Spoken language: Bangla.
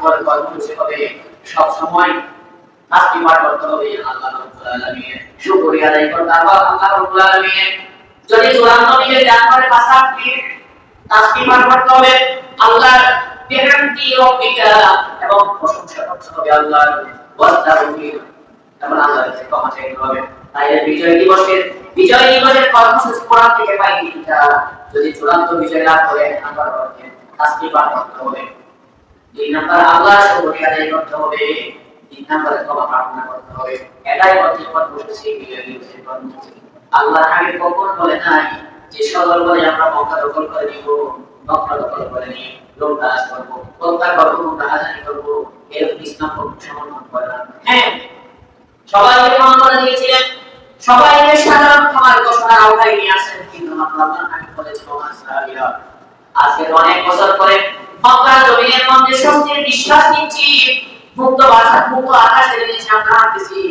নম্বর কর্মসূচি হবে সব সময় তাসবিহ করতে হবে, আল্লাহ রাব্বুল আলামিনের শুকরিয়া আদায় করতে হবে আল্লাহ রাব্বুল আলামিনের যদি চূড়ান্ত নিজের জ্ঞান করে পাশাপাশি তাসবিহ করতে হবে, আল্লাহর বিহামদি রব্বিকা এবং প্রশংসা করতে হবে আল্লাহর ওয়াস্তাগফির এবং আল্লাহর কাছে ক্ষমা চাইতে হবে। তাই বিজয় দিবসের বিজয় দিবসের কর্মসূচি কোরআন থেকে পাই যদি চূড়ান্ত বিজয় লাভ করে আল্লাহর আমরা তাসবিহ করতে হবে। দুই নাম্বার আল্লাহ শুকরিয়া করতে হবে, তিন নাম্বারে ক্ষমা প্রার্থনা করতে হবে। এটাই হচ্ছে বিজয় দিবসের আল্লাহ আগে কখন বলে নাই যে সদল বলে আমরা মক্কা দখল করে নিব, মক্কা দখল করে নিয়ে লোকদাস করব, হত্যা করব রাহাজানি করব এর ইসলাম সমর্থন করে না। হ্যাঁ সবাইকে ক্ষমা করে দিয়েছিলেন। সবাইকে সাধারণ ক্ষমার ঘোষণার আওতায় নিয়ে আসেন, কিন্তু আল্লাহ আগে বলেছিল সাহাবীরা আজকে অনেক বছর পরে মক্কা నిశ్వాసించి ముక్కు ముక్కు ఆకాశ తెలియజేసినాం అనిపిస్తుంది